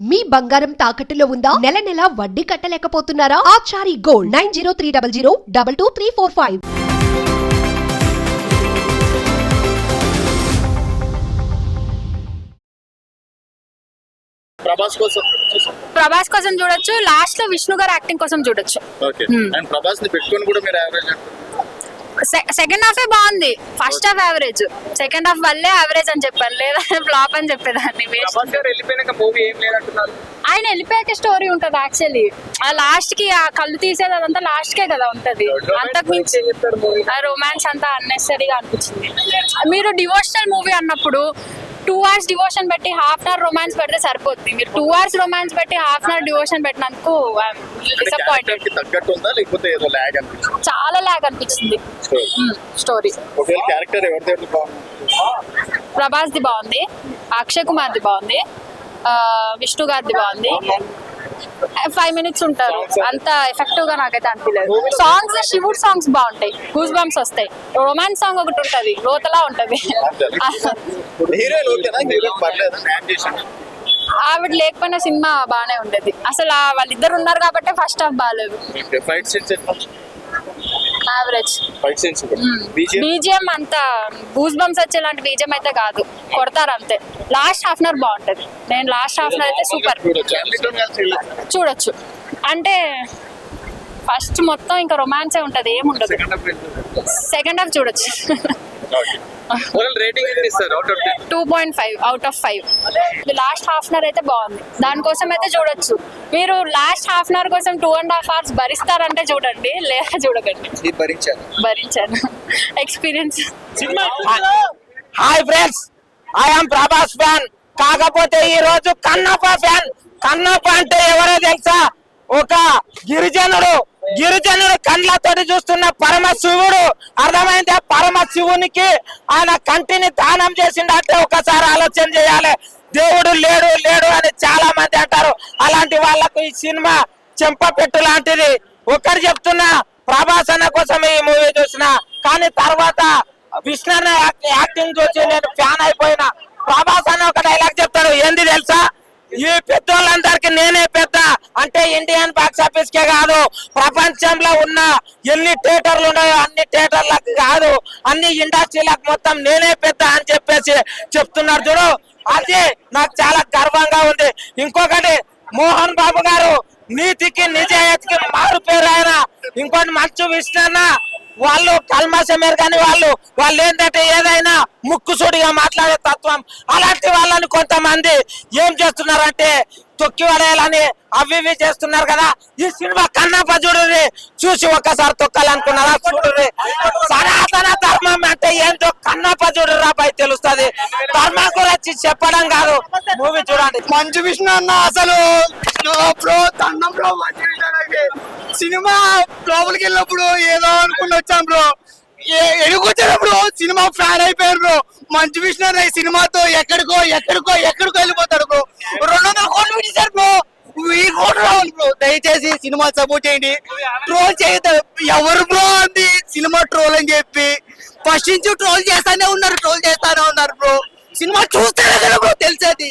మీ బంగారం తాకట్టులో ఉందా? నెల నెల వడ్డీ కట్టలేకపోతున్నారా? Achari gold nine zero three double zero double two three four five. Prabhas కోసం ప్రభాస్ కోసం చూడొచ్చు. లాస్ట్లో విష్ణు గారు యాక్టింగ్ కోసం చూడొచ్చు. Okay Hmm. అండ్ ప్రభాస్ని పెట్టుకొని కూడా మీరు యావరేజ్ సెకండ్ హాఫ్ బాగుంది. First half average second half వల్లే యావరేజ్ అని చెప్పాను. లేదా ఫ్లాప్ అని చెప్పేదాన్ని. ఆయన వెళ్ళిపోయాక స్టోరీ ఉంటది యాక్చువల్లీ ఆ లాస్ట్కి ఆ కళ్ళు తీసేది అదంతా లాస్ట్ కే కదా ఉంటది. అంతకు మించి ఆ రొమాన్స్ అంతా అన్నెసరీగా అనిపించింది. మీరు డివోషనల్ మూవీ అన్నప్పుడు టూ అవర్స్ డివోషన్ పెట్టి హాఫ్ అన్ అవర్ రొమాన్స్ పెడితే సరిపోతుంది మీరు టూ అవర్స్ రొమాన్స్ పెట్టి హాఫ్ అన్ అవర్ డివోషన్ పెట్టినందుకు డిసప్పాయింటెడ్ అనిపించింది చాలా లాగ్ అనిపించింది స్టోరీ క్యారెక్టర్ ప్రభాస్ ది బాగుంది? అక్షయ్ కుమార్ ది బాగుంది విష్ణు గారిది బాగుంది. ఫైవ్ మినిట్స్ ఉంటారు. అంత ఎఫెక్టివ్గా నాకైతే అనిపించలేదు సాంగ్స్ శివుడు సాంగ్స్ బాగుంటాయి. గూస్ బంప్స్ వస్తాయి. రొమాన్స్ సాంగ్ ఒకటి ఉంటది. లోతలా ఉంటది. ఆవిడ లేకపోయినా సినిమా బాగానే ఉండేది. అసలు వాళ్ళిద్దరు ఉన్నారు కాబట్టి ఫస్ట్ హాఫ్ బాగాలేదు. Average fight scenes BGM BGM అంత గూస్ బంప్స్ వచ్చేలాంటి బీజిఎం అయితే కాదు. కొడతారు అంతే. లాస్ట్ హాఫ్ అన్ అవర్ బాగుంటది. నేను లాస్ట్ హాఫ్ అన్ అవర్ అయితే సూపర్ చూడొచ్చు. అంటే ఫస్ట్ మొత్తం ఇంకా రొమాన్సే ఉంటది ఏముండదు. సెకండ్ హాఫ్ చూడొచ్చు. Two point five out of five last half an hour అయితే బాగుంది. దానికోసం అయితే చూడొచ్చు. మీరు లాస్ట్ హాఫ్ అన్ అవర్ కోసం టూ అండ్ హాఫ్ అవర్స్ భరిస్తారంటే చూడండి లేదా చూడకండి. భరించారు భరించాను. Experience hi friends I'm Prabhas fan కాకపోతే ఈ రోజు కన్నప్ప ఫ్యాన్ కన్నప్ప అంటే ఎవరో తెలుసా? ఒక గిరిజనుడు. గిరిజనుడు కండ్లతోటి చూస్తున్న పరమ శివుడు అర్థమైంది? పరమ శివునికి ఆయన కంటిని దానం చేసిండంటే ఒకసారి ఆలోచన చేయాలి. దేవుడు లేడు లేడు అని చాలా మంది అంటారు. అలాంటి వాళ్ళకు ఈ సినిమా చెంపపెట్టు లాంటిది. ఒకరు చెప్తున్నా ప్రభాస్ అన్న కోసం ఈ మూవీ చూసిన. కానీ తర్వాత విష్ణు యాక్టింగ్ చూసి నేను ఫ్యాన్ అయిపోయినా. ప్రభాస్ అన్న ఒక డైలాగ్ చెప్తాడు. ఏంది తెలుసా? ఈ పెద్దోళ్ళందరికి నేనే పెద్ద అంటే ఇండియన్ బాక్స్ ఆఫీస్ కే కాదు ప్రపంచంలో ఉన్న ఎన్ని థియేటర్లు ఉన్నాయో అన్ని థియేటర్లకు కాదు అన్ని ఇండస్ట్రీలకు మొత్తం నేనే పెద్ద అని చెప్పేసి చెప్తున్నారు చూడు. అది నాకు చాలా గర్వంగా ఉంది. ఇంకొకటి మోహన్ బాబు గారు నీతికి నిజాయితీకి మారు పేరు ఆయన. ఇంకోటి మంచు విష్ణు వాళ్ళు కల్మాసమేరు కానీ వాళ్ళు వాళ్ళు ఏంటంటే ఏదైనా ముక్కుసూడిగా మాట్లాడే తత్వం. అలాంటి వాళ్ళని కొంతమంది ఏం చేస్తున్నారంటే తొక్కి పడేయాలని అవి ఇవి చేస్తున్నారు కదా. ఈ సినిమా కన్నప్ప చూడుర్రి. చూసి ఒక్కసారి తొక్కాలనుకున్నారా? చూడుర్రి. సనాతన ధర్మం అంటే ఏంటో కన్నప్ప చూడుర్రా పై తెలుస్తుంది. ధర్మం గురించి చెప్పడం కాదు. మూవీ చూడండి. మంచు విష్ణు అన్న అసలు. బ్రో దండం సినిమా లోపలికి వెళ్ళినప్పుడు ఏదో అనుకుని వచ్చాం బ్రో. ఎడుకొచ్చినప్పుడు సినిమా ఫ్యాన్ అయిపోయారు బ్రో. మంచు విష్ణు అన్న ఈ సినిమాతో ఎక్కడికో ఎక్కడికో ఎక్కడికో వెళ్ళిపోతాడు బ్రో రెండు వందల కోట్లు పెట్టేశారు బ్రో వెయ్యి కోట్లు రావాలి బ్రో దయచేసి సినిమా సపోర్ట్ చేయండి. ట్రోల్ చేయదు ఎవరు బ్రో అంది? సినిమా ట్రోల్ అని చెప్పి. ఫస్ట్ నుంచి ట్రోల్ చేస్తానే ఉన్నారు ట్రోల్ చేస్తానే ఉన్నారు బ్రో సినిమా చూస్తేనే బ్రో తెలిసేది.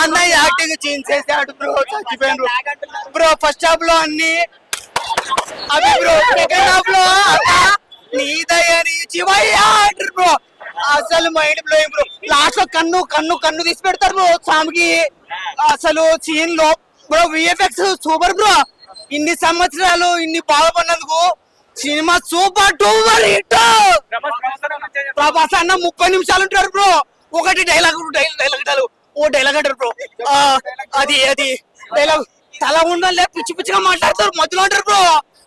అన్నయ్య యాక్టింగ్ చేంజ్ చేసాడు బ్రో చచ్చిపోయాడు బ్రో ఫస్ట్ హాఫ్లో అన్ని అవి బ్రో సెకండ్ హాఫ్లో అన్న నీ అంటారు బ్రో అసలు మైండ్ బ్లోయింగ్ బ్రో లాస్ట్లో కన్ను కన్ను కన్ను తీసి పెడతారు బ్రో స్వామికి అసలు సీన్లో బ్రో విఎఫ్ఎక్స్ సూపర్ బ్రో ఇన్ని సంవత్సరాలు ఇన్ని బాధపడినందుకు సినిమా సూపర్ టూపర్ హిట్ ప్రభాస్ అన్న ముప్పై నిమిషాలు ఉంటారు బ్రో ఒకటి డైలాగ్ డైలాగ్ డైలాగ్ ఓ డైలాగ్ అంటారు బ్రో అది అది. డైలాగ్ తల ఉండాలి పిచ్చి పిచ్చిగా మాట్లాడతారు. మధ్యలో అంటారు బ్రో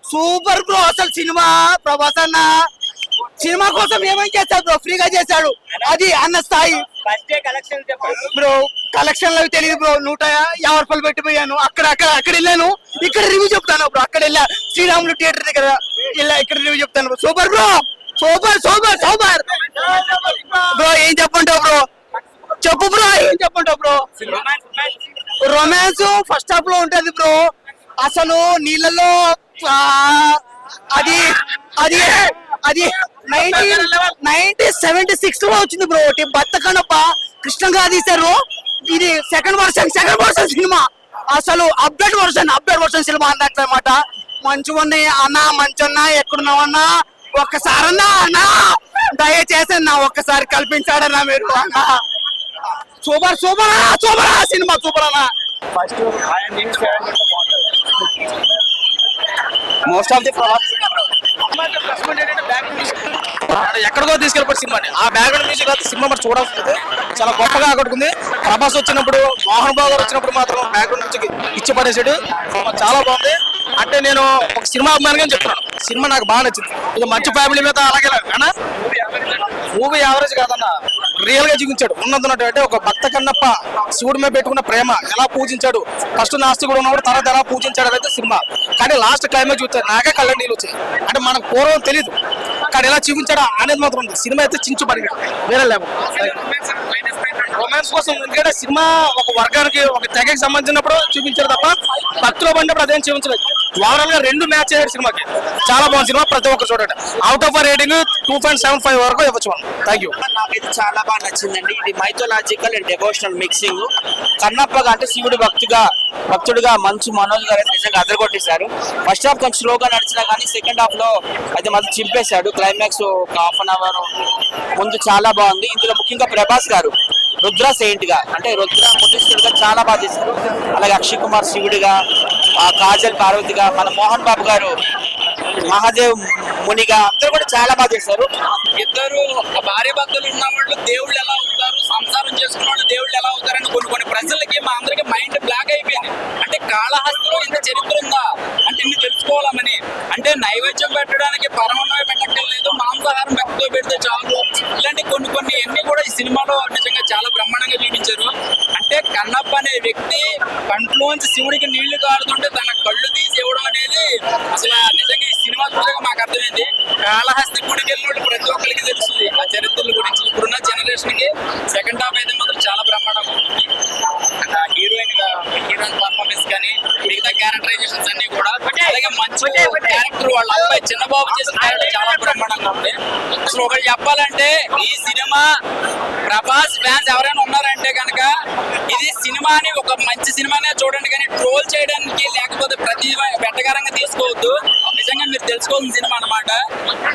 సూపర్ బ్రో అసలు సినిమా ప్రభాస్ అన్న సినిమా కోసం ఏమేం చేశాడు బ్రో ఫ్రీగా చేశాడు. అది అన్న స్థాయి. బ్రో కలెక్షన్ అవి తెలియదు బ్రో. నూట యాభై రూపాయలు పెట్టిపోయాను. అక్కడ అక్కడ అక్కడ వెళ్ళాను. ఇక్కడ రివ్యూ చెప్తాను బ్రో. అక్కడ వెళ్ళా. శ్రీరాములు థియేటర్ దగ్గర ఇలా ఇక్కడ రివ్యూ చెప్తాను bro. Super bro. Super super super. Bro ఏం చెప్పంటావు బ్రో? చెప్పు బ్రో ఏం చెప్పంటావు బ్రో? రొమాన్స్ ఫస్ట్ హాఫ్లో ఉంటది బ్రో. అసలు నీళ్ళలో అది అది అది నైన్టీన్ నైన్టీన్ సెవెంటీ సిక్స్లో వచ్చింది బ్రో. ఒకటి బత్త కనప్ప కృష్ణంగా తీశారు. ఇది సెకండ్ వర్షన్ సెకండ్ వర్షన్ సినిమా అసలు అప్డేట్ వర్షన్ అప్డేట్ వర్షన్ సినిమా అన్నట్లు అనమాట మంచిగా ఉంది అన్న ఎక్కడున్నావు ఎక్కడున్నావన్నా? ఒక్కసారన్నా అన్నా! దయచేసి నా ఒక్కసారి కల్పించాడన్నా మీరు అన్నా! Super super super cinema super అన్నా! ఫస్ట్ మోస్ట్ ఆఫ్ ది ఎక్కడికో తీసుకెళ్ళిపోయి సినిమాని ఆ బ్యాక్గ్రౌండ్ మ్యూజిక్ అయితే సినిమా మరి చూడాల్సింది చాలా గొప్పగా ఆకట్టుకుంది ప్రభాస్ వచ్చినప్పుడు మోహన్ బాబు గారు వచ్చినప్పుడు మాత్రం బ్యాక్గ్రౌండ్ మ్యూజిక్ ఇచ్చి పడేసాడు చాలా బాగుంది. అంటే నేను ఒక సినిమా అభిమానిగా చెప్తున్నాను. సినిమా నాకు బాగా నచ్చింది. ఇది మంచి ఫ్యామిలీ మీద అలాగే కానీ మూవీ యావరేజ్ కాదన్న. రియల్గా చూపించాడు. ఉన్నది అంటే ఒక భక్త కన్నప్ప శివుడి మీద పెట్టుకున్న ప్రేమ ఎలా పూజించాడు? ఫస్ట్ నాస్తికుడు ఉన్నప్పుడు తర్వాత ఎలా పూజించాడు అనేది సినిమా. కానీ లాస్ట్ క్లైమాక్స్ చూస్తే నాకే కళ్ళ నీళ్ళు వచ్చాయి. అంటే మనకు పూర్వం తెలియదు కానీ ఎలా చూపించాడా అనేది మాత్రం ఉంది. సినిమా అయితే చించు పడిగా వేరే లేవు రొమాన్స్ కోసం ఎందుకంటే సినిమా ఒక వర్గానికి ఒక తెగకి సంబంధించినప్పుడు చూపించారు తప్ప భక్తులు పడినప్పుడు అదేం చూపించలేదు. ఓవరాల్గా రెండు మ్యాచ్ అయ్యాడు సినిమాకి. చాలా బాగుంది సినిమా ప్రతి ఒక్కరు చూడండి. Out of rating two point seven five వరకు ఇవ్వచ్చు మనం. థ్యాంక్ యూ నాకైతే చాలా బాగా నచ్చిందండి. ఇది మైథోలాజికల్ అండ్ డెవోషనల్ మిక్సింగ్ కన్నప్పగా అంటే శివుడు భక్తిగా భక్తుడిగా మంచు మనోజ్ గారు నిజంగా అదరగొట్టేశారు. ఫస్ట్ హాఫ్ కొంచెం స్లోగా నడిచినా కానీ సెకండ్ హాఫ్లో అయితే మళ్ళీ చింపేశాడు. క్లైమాక్స్ ఒక హాఫ్ అన్ అవర్ ముందు చాలా బాగుంది. ఇందులో ముఖ్యంగా ప్రభాస్ గారు రుద్ర సెయింట్గా అంటే రుద్ర ముఠిస్తుడిగా చాలా బాగా చేశారు. అలాగే అక్షయ్ కుమార్ శివుడిగా ఆ కాజల్ పార్వతిగా మన మోహన్ బాబు గారు మహాదేవ్ మునిగా అందరూ కూడా చాలా బాగా చేశారు. ఇద్దరు భార్య భక్తులు ఉన్న వాళ్ళు దేవుళ్ళు ఎలా అవుతారు సంసారం చేసుకున్న వాళ్ళు దేవుళ్ళు ఎలా అవుతారని కొన్ని కొన్ని ప్రజలకి మా అందరికి మైండ్ బ్లాక్ అయిపోయింది. అంటే కాళహస్తిలో ఇంత చరిత్ర ఉందా? అంటే ఇన్ని తెలుసుకోవాలని అంటే నైవేద్యం పెట్టడానికి పరమన్నం పెట్టక్కర్లేదు మాంసాహారం భక్తితో పెడితే చాలు. ఇలాంటి కొన్ని కొన్ని అన్ని కూడా ఈ సినిమాలో నిజంగా చాలా బ్రహ్మాండంగా చూపించారు కన్నప్ప అనే వ్యక్తి కంట్లోంచి శివుడికి నీళ్ళు కారుతుంటే తన కళ్ళు తీసి ఇవ్వడం అనేది అసలు నిజంగా ఈ సినిమా చూడగా మాకు అర్థమైంది. కాళహస్తి గుడికి వెళ్ళిన ప్రతి ఒక్కరికి తెలుస్తుంది ఆ చరిత్రల గురించి. ఇప్పుడున్న జనరేషన్కి సెకండ్ హాఫ్ అయితే మాత్రం చాలా బ్రహ్మాండంగా ఉంది. ఆ హీరోయిన్ హీరోయిన్ పర్ఫార్మెన్స్ కానీ మిగతా క్యారెక్టరైజేషన్స్ అన్ని కూడా అలాగే మంచి క్యారెక్టర్ వాళ్ళ అబ్బాయి చిన్నబాబు చేసిన క్యారెక్టర్ చాలా బ్రహ్మాండంగా ఉంది. అసలు ఒకటి చెప్పాలంటే ఈ సినిమా ప్రభాస్ ఫ్యాన్స్ ఎవరైనా ఉన్నారంటే కనుక ఇది సినిమాని ఒక మంచి సినిమానే చూడండి కానీ ట్రోల్ చేయడానికి లేకపోతే ప్రతి వెట్టగారంగా తీసుకోవద్దు. నిజంగా మీరు తెలుసుకోవాల్సిన సినిమా అన్నమాట.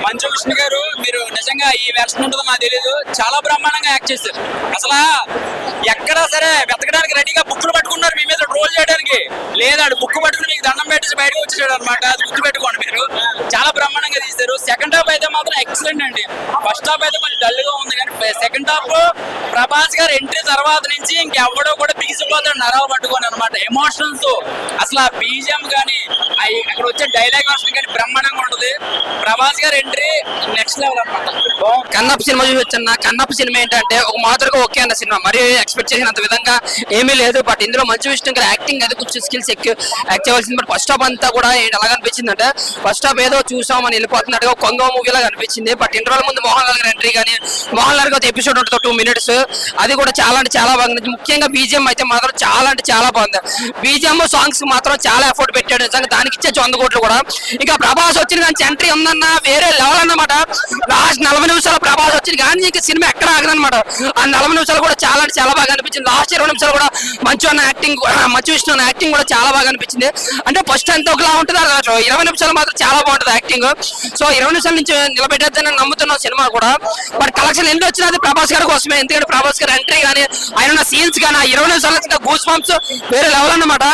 మంచు విష్ణు గారు మీరు నిజంగా ఈ వెర్షన్ ఉంటుందో నాకు తెలియదు చాలా బ్రహ్మాండంగా యాక్ట్ చేశారు. అసలు ఎక్కడా సరే? వెతకడానికి రెడీగా బుక్లు పట్టుకున్నారు మీ మీద ట్రోల్ చేయడానికి. లేదాడు బుక్ పట్టుకుని మీకు దండం పెట్టేసి బయటకు వచ్చేసాడు అనమాట అది గుర్తు పెట్టుకోండి మీరు. చాలా బ్రహ్మాండంగా తీశారు. సెకండ్ హాఫ్ అయితే మాత్రం ఎక్సలెంట్ అండి. ఫస్ట్ హాఫ్ అయితే కొంచెం డల్గా ఉంది కానీ సెకండ్ హాఫ్ ప్రభాస్ గారు ఎంట్రీ తర్వాత నుంచి ఇంకెవడో కూడా బిగిసిపోతాడు నరాలు పట్టుకొని అనమాట. ఎమోషన్స్ అసలు ఆ బీజం కానీ అక్కడ వచ్చే డైలాగ్ వర్షన్ కానీ బ్రహ్మాండంగా ఉంటుంది. ప్రభాస్ గారు ఎంట్రీ నెక్స్ట్ లెవెల్ అనమాట కన్నప్ప సినిమా చూసి చూసొచ్చన్న. కన్నప్ప సినిమా ఏంటంటే ఒక మాదిరిగా ఓకే అన్న సినిమా. మరి ఎక్స్పెక్ట్ చేసినంత విధంగా ఏమీ లేదు. బట్ ఇందులో మంచి విషయం కదా యాక్టింగ్ అయితే కొంచెం స్కిల్స్ ఎక్కువ యాక్ట్ చేయవలసింది. బట్ ఫస్ట్ హాఫ్ అంతా కూడా ఏంటి అనిపించింది అంటే ఫస్ట్ హాఫ్ ఏదో చూసామని వెళ్ళిపోతున్నట్టుగా కొంగ మూవీ లాగా అనిపించింది. బట్ ఇంటర్వల్ ముందు మోహన్ లాల్ గారి ఎంట్రీ కానీ మోహన్ లాల్ గారి ఎపిసోడ్ ఉంటుంది టూ మినిట్స్ అది కూడా చాలా అంటే చాలా బాగుంది. ముఖ్యంగా బీజిఎం అయితే మాత్రం చాలా అంటే చాలా బాగుంది. బీజిఎం సాంగ్స్ మాత్రం చాలా ఎఫర్ట్ పెట్టాడు. నిజంగా దానికి ఇచ్చే వంద కోట్లు కూడా. ఇంకా ప్రభాస్ వచ్చిన దానికి ఎంట్రీ ఉందన్న వేరే లెవెల్ అన్నమాట. లాస్ట్ నలభై నిమిషాలు ప్రభాస్ వచ్చింది. కానీ ఇంకా సినిమా ఎక్కడ ఆగదన్నమాట. ఆ నలభై నిమిషాలు కూడా చాలా అంటే చాలా బాగా అనిపించింది. లాస్ట్ ఇరవై నిమిషాలు కూడా మంచి అన్న యాక్టింగ్ మంచి విష్ణు అన్న యాక్టింగ్ కూడా చాలా బాగా అనిపించింది. అంటే ఫస్ట్ అంతా ఒకలా ఉంటుంది ఇరవై నిమిషాలు మాత్రం చాలా బాగుంటుంది యాక్టింగ్ సో ఇరవై నిమిషాల నుంచి నిలబెట్టేద్దని నమ్ముతున్నాం సినిమా కూడా. బట్ కలెక్షన్ ఎందుకు వచ్చినది ప్రభాస్ గారి కోసమే. ఎందుకంటే ప్రభాస్ గారి ఎంట్రీ కానీ ఆయన సీన్స్ కానీ ఆ ఇరవై నిమిషాల ఇంకా గూస్ పంప్స్ వేరే లెవెల్ అన్నమాట.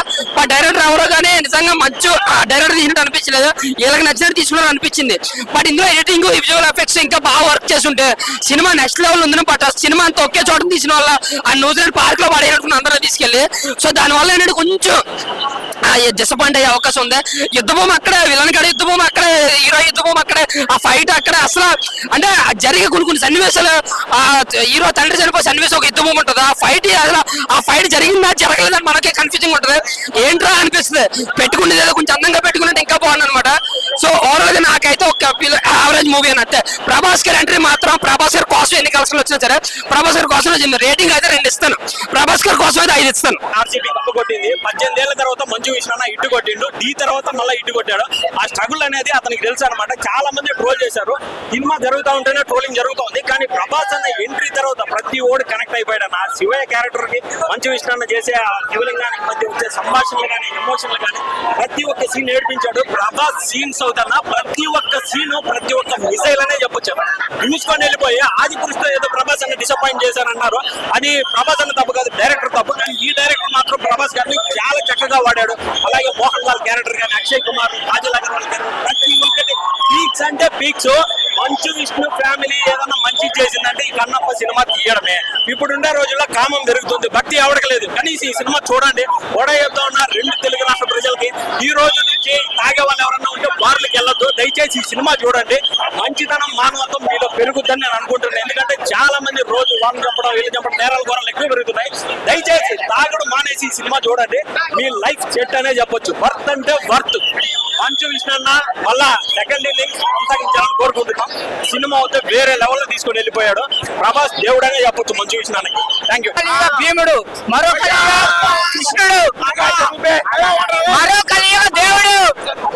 ఆ డైరెక్టర్ ఎవరో కానీ నిజంగా మంచి డైరెక్టర్ తీసినట్టు అనిపించలేదు. వీళ్ళకి నచ్చినట్టు తీసుకున్నారు అనిపించింది. బట్ ఇందులో ఎడిటింగ్ విజువల్ ఎఫెక్ట్స్ ఇంకా బాగా వర్క్ చేస్తుంటే సినిమా నెక్స్ట్ లెవెల్ ఉంది బట్ ఆ సినిమా అంతా ఒకే చోట తీసిన వల్ల ఆ న్యూజిలాండ్ పార్క్లో పడేటట్టుకుని అందరూ తీసుకెళ్ళి సో దాని వల్ల ఏంటంటే కొంచెం డిసప్పాయింట్ అయ్యే అవకాశం ఉంది. యుద్ధభూమి అక్కడే విలన్ కాడ యుద్ధభూమి అక్కడే హీరో యుద్ధభూమి అక్కడే ఆ ఫైట్ అక్కడే అసలు అంటే జరిగే కొన్ని కొన్ని సన్నివేశాలు ఆ హీరో తండ్రి చనిపోయే సన్నివేశం ఒక యుద్ధభూమి ఉంటుంది. ఆ ఫైట్ అసలు ఆ ఫైట్ జరిగిందా జరగలేదని మనకే కన్ఫ్యూజింగ్ ఉంటుంది. ఏంట్రా అనిపిస్తుంది? పెట్టుకునేది కొంచెం అందంగా పెట్టుకున్నట్టు ఇంకా బాగుంది అనమాట సో ఓవరాల్గా నాకైతే ఒక యావరేజ్ మూవీ అని అంతే. ప్రభాస్ గారి ఎంట్రీ మాత్రం ప్రభాస్ గారి కోసం ఎన్ని కలెక్షన్లు వచ్చినా సరే ప్రభాస్ గారి కోసం రేటింగ్ అయితే రెండు ఇస్తాను. ప్రభాస్ గారి కోసం అయితే ఐదు ఇస్తాను. ఆర్సీబీ కప్పు కొట్టింది. పద్దెనిమిది ఏళ్ళ తర్వాత మంచు మంచి విషయం ఇటు కొట్టిండు. డీ తర్వాత మళ్ళీ ఇటు కొట్టాడు. ఆ స్ట్రగుల్ అనేది అతనికి తెలుసు అనమాట చాలా మంది ట్రోల్ చేశారు. సినిమా జరుగుతూ ఉంటేనే ట్రోలింగ్ జరుగుతుంది కానీ ప్రభాస్ అన్న ఎంట్రీ తర్వాత ప్రతి ఓడి కనెక్ట్ అయిపోయాడు ఆ శివయ్య క్యారెక్టర్కి మంచి విషయాన్ని చేసే ఆ శివలింగానికి మధ్య వచ్చే సంభాషణలు కానీ ఎమోషన్లు కానీ ప్రతి ఒక్క సీన్ ఏడిపించాడు. ప్రభాస్ సీన్స్ అవుతున్న ప్రతి ఒక్క సీన్ ప్రతి ఒక్క మిసైల్ అనే చెప్పొచ్చు. చూసుకొని వెళ్ళిపోయి ఆది పురుషుతో ఏదో ప్రభాస్ అన్న డిసప్పాయింట్ చేశారన్నారు అది ప్రభాస్ అన్న తప్పు కాదు డైరెక్టర్ తప్పు కానీ ఈ డైరెక్టర్ మాత్రం ప్రభాస్ గారిని చాలా చక్కగా వాడాడు. అలాగే మోహన్ లాల్ క్యారెక్టర్ కానీ అక్షయ్ కుమార్ కాజల్ అగర్వాల్ ప్రతి ఒక్కటి. పీక్స్ అంటే పీక్స్ మంచు విష్ణు ఫ్యామిలీ ఏదన్నా మంచి చేసిందంటే ఈ కన్నప్ప సినిమా తీయడమే. ఇప్పుడుండే రోజుల్లో కామం పెరుగుతుంది. భక్తి అవడకలేదు కనీసం ఈ సినిమా చూడండి. కూడా చెప్తా ఉన్నా రెండు తెలుగు ప్రజలకి ఈ రోజు నుంచి తాగే వాళ్ళు ఎవరన్నా ఉంటే బార్లకు వెళ్ళొద్దు. దయచేసి ఈ సినిమా చూడండి. మంచితనం మానవత్వం మీలో పెరుగుద్దని నేను అనుకుంటున్నాను. ఎందుకంటే చాలా మంది రోజు వాళ్ళని చంపడం వీళ్ళు చంపడం నేరాల ఘోరాలు ఎక్కువ పెరుగుతున్నాయి. దయచేసి తాగడం మానేసి ఈ సినిమా చూడండి. మీ లైఫ్ సెట్ అనే చెప్పొచ్చు. వర్త్ అంటే వర్త్. మంచు విష్ణు అన్న మళ్ళా సెకండ్ ఇన్నింగ్స్ కొనసాగించాలని కోరుకుంటున్నాం. సినిమా అయితే వేరే లెవెల్లో తీసుకొని వెళ్ళిపోయాడు. ప్రభాస్ దేవుడనే చెప్పొచ్చు మంచు విష్ణు అన్నకి. థ్యాంక్ యూ భీముడు మరో కలియుగ కృష్ణుడు మరో కలియుగ దేవుడు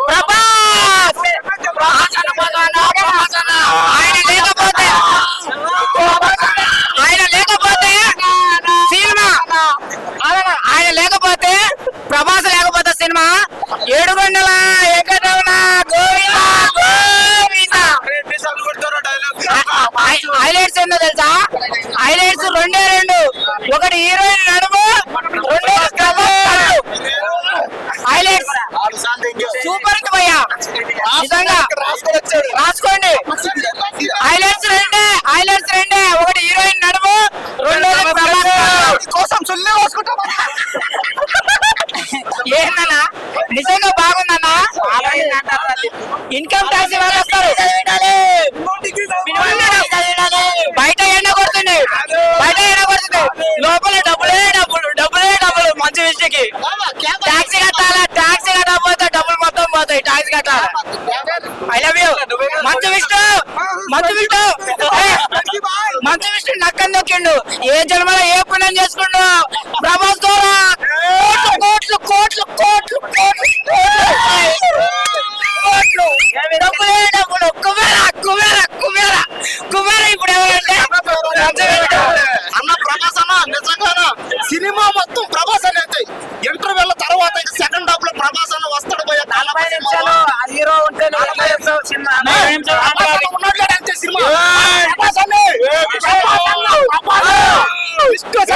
ప్రభాస్ ఆయన లేకపోతే ఆయన లేకపోతే సినిమా ఆయన లేకపోతే ప్రభాస్ లేకపోతే సినిమా ఏడుగొండల ఏకటవన గోవింద గోవింద హైలైట్స్ ఏందో తెలుసా హైలైట్స్ రెండే రెండు ఒకటి హీరోయిన్ నడుము రెండో హైలైట్స్ సూపర్ ఉంది భయ్యా నిజంగా రాసుకోండి హైలైట్స్ రెండే హైలైట్స్ రెండే ఒకటి హీరోయిన్ నడుము రెండోది ప్రభాస్ కోసం సుల్లి పోసుకుంటాం ఏందన్నా నిజంగా బాగుందన్నా ఇన్కమ్ ట్యాక్స్ వాళ్ళు వస్తారు బయట ఎండ కొడుతుంది బయట ఎండ కొడుతుంది లోపల డబ్బులే డబ్బులు డబ్బులే డబ్బులు మంచి విషయకి ట్యాక్సీ కట్టాలా ట్యాక్సీ కట్టకపోతే డబ్బులు మొత్తం పోతాయి ట్యాక్సీ కట్టాలి I love you Manchu Vishnu Manchu Vishnu ఏ, మంచు విష్ణు ఏ జన్మలో ఏ పుణ్యం చేసుకుండు ప్రభాస్ ద్వారా కోట్లు కోట్లు కోట్లు కోట్లు కోట్లు కోట్లు డబ్బులే డబ్బులు కుబేర కుబేర కుబేర కుబేర ఇప్పుడు ఎవరంటే మంచు విష్ణు. అన్న ప్రభాస్ అన్న నిజంగా సినిమా మొత్తం ప్రభాస్ అనే ఇంటర్వెల్ తర్వాత సెకండ్ హాఫ్లో ప్రభాస్ అన్న వస్తాడు పోయే నలభై నిమిషాలు ఆ హీరో ఉంటే నలభై నిమిషాలు సినిమా నలభై నిమిషాలు ఉన్నట్లే అంతే సినిమా ప్రభాస్ అన్నే. ప్రభాస్ అన్న. ప్రభాస్ అన్న. విష్ణు ప్రభాస్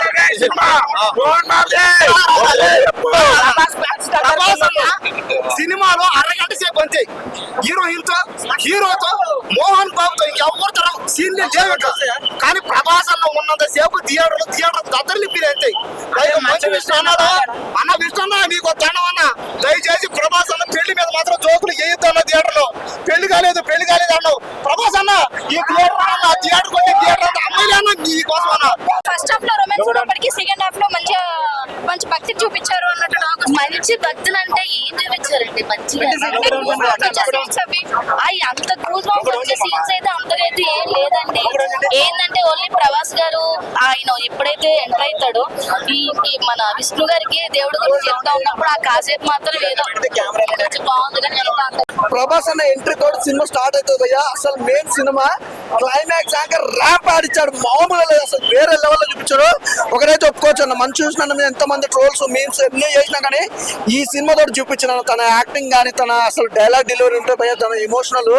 అన్న సినిమాలో అరగంట సేపు అంతే. హీరోయిన్తో హీరోతో మోహన్ బాబుతో ఎవరితో సీన్ లేవు ఇక్కడ. కానీ ప్రభాస్ అన్న ఉన్నంత సేపు థియేటర్ థియేటర్ దద్దరు లిప్పి అంతే మంచి విష్ణు అన్నాడు? అన్న విష్ణు అన్న నీకు దండం అన్న. దయచేసి ప్రభాస్ అన్న పెళ్ళి మీద మాత్రం జోకులు వేయొద్దు అన్న థియేటర్లో పెళ్ళి కాలేదు పెళ్ళి కాలేదు అన్నావు. ప్రభాస్ అన్న ఈ థియేటర్ అన్న థియేటర్ వచ్చి థియేటర్ అమ్మాయిలే అన్న. నీ కోసం అన్న ఫస్ట్ హాఫ్లో రొమాన్స్ ఉన్నప్పటికీ సెకండ్ హాఫ్లో మంచిగా మంచి భక్తి చూపించారు అన్నట్టు నాకు మంచి భక్తులు అంటే ఏం చూపించారండి మంచిగా అవి అంత క్రూజ్ వచ్చే సీన్స్ అయితే అంతగా అయితే ఏం లేదండి. ఏంటంటే ఓన్లీ ప్రభాస్ గారు ఆయన ఎప్పుడైతే ఎంటర్ అవుతాడో ఈ మన విష్ణు గారికి దేవుడు గురించి చెప్తా ఉన్నప్పుడు ఆ కాసేపు మాత్రం ఏదో కొంచెం బాగుంది కానీ ప్రభాస్ అన్న ఎంట్రీ తోటి సినిమా స్టార్ట్ అవుతుంది భయ్యా అసలు main cinema climax anchor rap ఆడిచ్చాడు. మామూలు లేదు అసలు. వేరే లెవెల్లో చూపించాడు. ఒకరైతే ఒప్పుకోవచ్చు అన్న. మంచి చూసిన ఎంతో మంది ట్రోల్స్ మీమ్స్ ఎన్నో చేసినా కానీ ఈ సినిమా తోటి చూపించిన తన యాక్టింగ్ కానీ తన అసలు డైలాగ్ డెలివరీ ఉంటే భయ్యా తన ఎమోషనల్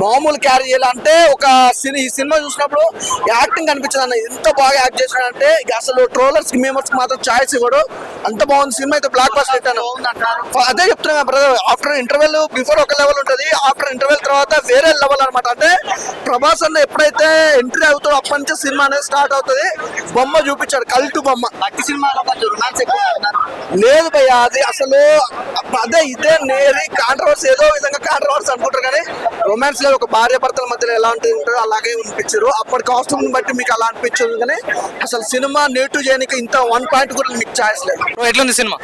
మామూలు క్యారీ చేయాలంటే ఒక సిని- ఈ సినిమా చూసినప్పుడు యాక్టింగ్ అనిపించింది అన్న ఎంత బాగా యాక్ట్ చేసినాడంటే అసలు ట్రోలర్స్కి మేమర్స్కి మాత్రం ఛాయిస్ ఇవ్వడు. అంత బాగుంది సినిమా అయితే బ్లాక్ బస్టర్ పెట్టాను అదే చెప్తున్నా బ్రదర్ ఆఫ్టర్ ఇంటర్వెల్ బిఫోర్ ఒక లెవెల్ ఉంటది ఆఫ్టర్ ఇంటర్వెల్ తర్వాత వేరే లెవెల్ అన్నమాట. అంటే ప్రభాస్ అన్న ఎప్పుడైతే ఎంట్రీ అవుతాడో అప్పటి నుంచి సినిమా అనేది స్టార్ట్ అవుతుంది. బొమ్మ చూపించాడు కల్టు బొమ్మ. లేదు భయ్య అది అసలు అదే ఇదే నేరి కాంట్రవర్సీ ఏదో విధంగా కాంట్రవర్సీ అనుకుంటారు కానీ రొమాన్స్ లేదు. ఒక భార్య భర్తల మధ్యలో ఎలా ఉంటుంది అలాగే అనిపించారు. అప్పటి కాస్ట్యూమ్ బట్టి మీకు అలా అనిపించదు కానీ అసలు సినిమా నేటివ్ చేయడానికి ఇంత వన్ పాయింట్ కూడా మీకు ఛాయిస్ లేదు. ఎట్లుంది సినిమా?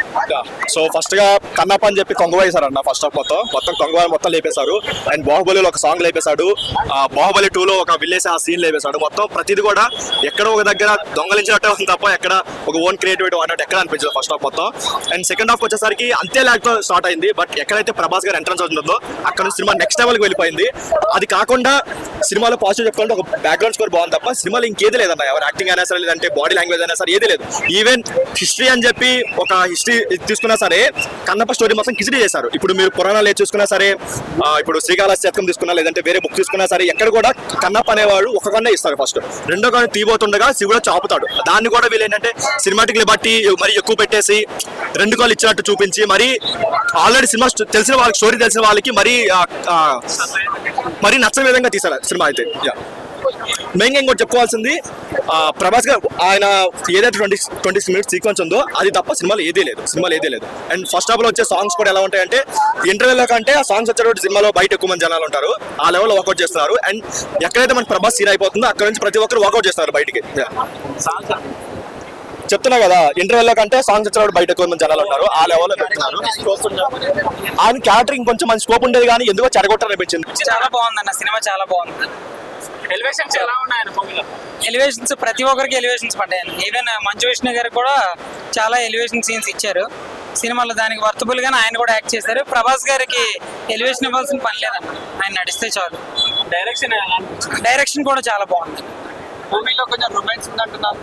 సో ఫస్ట్గా కన్నప్ప అని చెప్పి కొంగ వేశారన్న ఫస్ట్ ఆఫ్ మొత్తం. మొత్తం కొంగ మొత్తం లేపేశారు. అండ్ బాహుబలిలో ఒక సాంగ్ లేపేశాడు. ఆ, బాహుబలి టూ లో ఒక విల్లేసి ఆ సీన్ లేపేశాడు. మొత్తం ప్రతిది కూడా ఎక్కడో ఒక దగ్గర దొంగలించినట్టే ఉంది తప్ప ఎక్కడ ఒక ఓన్ క్రియేటివిటీ అన్నట్టు ఎక్కడ అనిపించదు ఫస్ట్ హాఫ్ మొత్తం. అండ్ సెకండ్ హాఫ్ వచ్చేసరికి అంతే ల్యాక్తో స్టార్ట్ అయింది. బట్ ఎక్కడైతే ప్రభాస్ గారు ఎంట్రన్స్ అవుతుందో అక్కడ నుంచి సినిమా నెక్స్ట్ లెవెల్కి వెళ్ళిపోయింది. అది కాకుండా సినిమాలో పాజిటివ్ చెప్పుకుంటే ఒక బ్యాక్గ్రౌండ్ స్కోర్ బాగుంది తప్ప సినిమాలో ఇంకేది లేదన్న. ఎవరు యాక్టింగ్ అయినా సరే లేదంటే బాడీ లాంగ్వేజ్ అయినా సరే ఏది లేదు. ఈవెన్ హిస్టరీ అని చెప్పి ఒక హిస్టరీ తీసుకున్నా సరే కన్నప్ప స్టోరీ మొత్తం కిచిడి చేశారు. ఇప్పుడు మీరు పురాణాలు ఏది చూసుకున్నా సరే ఇప్పుడు శ్రీకాళ శతకం తీసుకున్నా లేదంటే వేరే బుక్ తీసుకున్నా సరే ఎక్కడ కూడా కన్నప్ప అనేవాడు ఒక ఇస్తారు ఫస్ట్ రెండో కానీ తీబోతుండగా శివుడు చాపుతాడు. దాన్ని కూడా వీళ్ళు ఏంటంటే సినిమాటిక్ బట్టి మరి ఎక్కువ పెట్టేసి రెండు కాళ్ళు ఇచ్చినట్టు చూపించి మరి ఆల్రెడీ సినిమా తెలిసిన వాళ్ళకి స్టోరీ తెలిసిన వాళ్ళకి మరి మరి నచ్చని విధంగా తీసారు సినిమా అయితే. యా మెయిన్గా ఇంకోటి చెప్పుకోవాల్సింది ప్రభాస్ గారు ఆయన ఏదైతే ట్వంటీ ట్వంటీ మినిట్స్ సీక్వెన్స్ ఉందో అది తప్ప సినిమాలు ఏదీ లేదు సినిమాలు ఏదీ లేదు. అండ్ ఫస్ట్ హాఫ్లో వచ్చే సాంగ్స్ కూడా ఎలా ఉంటాయంటే ఇంటర్వ్యూలో కంటే ఆ సాంగ్స్ వచ్చేటువంటి సినిమాలో బయట ఎక్కువ మంది జనాలు ఉంటారు ఆ లెవెల్లో వర్కౌట్ చేస్తున్నారు. అండ్ ఎక్కడైతే మన ప్రభాస్ సీన్ అయిపోతుందో అక్కడ నుంచి ప్రతి ఒక్కరు వర్కౌట్ చేస్తున్నారు బయటికి. చెప్తున్నా కదా ఇంటర్వెల్లో కంటే సాంగ్స్ వచ్చినప్పుడు బయట ఎక్కువ మంది జనాలు ఉంటారు ఆ లెవెల్లో పెడుతున్నారు. ఆయన క్యాటరింగ్ కొంచెం మంచి స్కోప్ ఉండేది కానీ ఎందుకో చెడగొట్టాలనిపించింది. చాలా బాగుందన్న సినిమా చాలా బాగుంది. ఎలివేషన్స్ ఎలా మూవీలో? ఎలివేషన్స్ ప్రతి ఒక్కరికి ఎలివేషన్స్ పడ్డాయి ఈవెన్ మంచు విష్ణు గారు కూడా చాలా ఎలివేషన్ సీన్స్ ఇచ్చారు. సినిమాలో దానికి వర్తబుల్ గానే ఆయన కూడా యాక్ట్ చేశారు. ప్రభాస్ గారికి ఎలివేషన్ ఇవ్వాల్సిన పని లేదన్న. ఆయన నడిస్తే చాలు. డైరెక్షన్ అనిపించింది? డైరెక్షన్ కూడా చాలా బాగుంది. మూవీలో కొంచెం రొమాన్స్ ఉందంటున్నారు.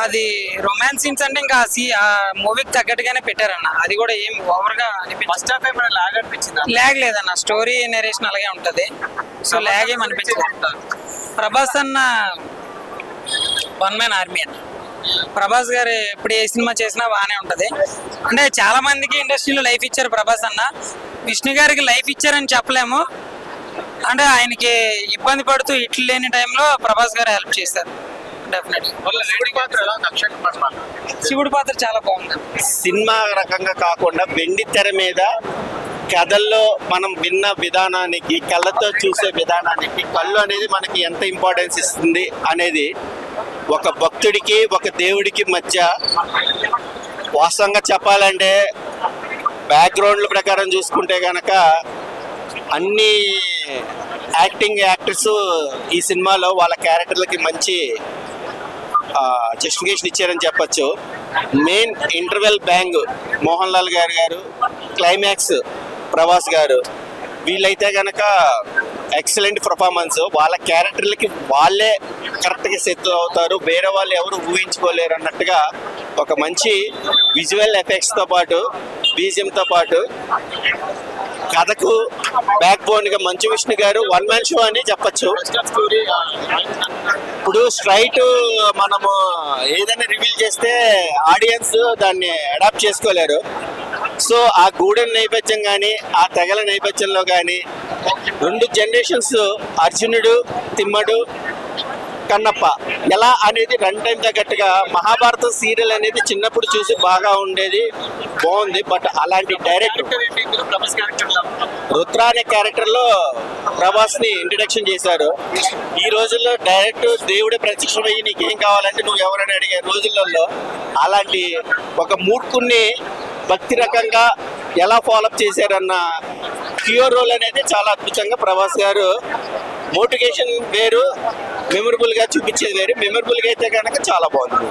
అది రొమాన్స్ సీన్స్ అంటే ఇంకా సి ఆ మూవీకి తగ్గట్టుగానే పెట్టారన్న. అది కూడా ఏం ఓవర్గా అనిపించింది ఫస్ట్ హాఫ్ ఏమైనా లాగ్ అనిపించిందా? ల్యాగ్ లేదన్న. స్టోరీ నెరేషన్ అలాగే ఉంటది. సో ల్యాగ్ ఏం అనిపించలేదు. ప్రభాస్ అన్న వన్ మ్యాన్ ఆర్మీ అన్న. ప్రభాస్ గారు ఎప్పుడు ఏ సినిమా చేసినా బాగానే ఉంటది. అంటే చాలా మందికి ఇండస్ట్రీలో లైఫ్ ఇచ్చారు ప్రభాస్ అన్న. విష్ణు గారికి లైఫ్ ఇచ్చారని చెప్పలేము. అంటే ఆయనకి ఇబ్బంది పడుతూ ఇట్లు లేని టైంలో ప్రభాస్ గారు హెల్ప్ చేశారు శివుడి పాత్ర చాలా బాగుంది. సినిమా రకంగా కాకుండా వెండి తెర మీద కథల్లో మనం విన్న విధానానికి కళ్ళతో చూసే విధానానికి కళ్ళు అనేది మనకి ఎంత ఇంపార్టెన్స్ ఇస్తుంది అనేది ఒక భక్తుడికి ఒక దేవుడికి మధ్య వాస్తవంగా చెప్పాలంటే బ్యాక్గ్రౌండ్ల ప్రకారం చూసుకుంటే గనక అన్ని యాక్టింగ్ యాక్టర్స్ ఈ సినిమాలో వాళ్ళ క్యారెక్టర్లకి మంచి జస్టిఫికేషన్ ఇచ్చారని చెప్పచ్చు. Main interval bang Mohan Lal garu garu climax Prabhas గారు. వీళ్ళైతే గనక ఎక్సలెంట్ పర్ఫార్మెన్స్ వాళ్ళ క్యారెక్టర్లకి వాళ్ళే కరెక్ట్గా సెటిల్ అవుతారు. వేరే వాళ్ళు ఎవరు ఊహించుకోలేరు అన్నట్టుగా ఒక మంచి విజువల్ ఎఫెక్ట్స్తో పాటు బీజియంతో పాటు కథకు బ్యాక్ బోన్గా మంచు విష్ణు గారు వన్ మ్యాన్ షో అని చెప్పొచ్చు. ఇప్పుడు స్ట్రైట్ మనము ఏదైనా రివీల్ చేస్తే ఆడియన్స్ దాన్ని అడాప్ట్ చేసుకోలేరు. సో ఆ గూడెం నేపథ్యం కానీ ఆ తెగల నేపథ్యంలో కానీ రెండు జనరేషన్స్ అర్జునుడు తిమ్మడు కన్నప్ప. ఎలా అనేది రన్ టైం తగ్గట్టుగా మహాభారతం సీరియల్ అనేది చిన్నప్పుడు చూసి బాగా ఉండేది బాగుంది. బట్ అలాంటి డైరెక్టర్ రుద్ర అనే క్యారెక్టర్లో ప్రభాస్ని ఇంట్రడక్షన్ చేశారు. ఈ రోజుల్లో డైరెక్ట్ దేవుడే ప్రత్యక్షమయ్యి నీకేం కావాలంటే నువ్వు ఎవరని అడిగే రోజులలో అలాంటి ఒక మూర్ఖుణ్ణి భక్తి రకంగా ఎలా ఫాలోఅప్ చేశారన్న క్యూర్ రోల్ అనేది చాలా అద్భుతంగా ప్రభాస్ గారు. మోటివేషన్ వేరు మెమొరబుల్గా చూపించేది వేరు. మెమరబుల్గా అయితే కనుక చాలా బాగుంది.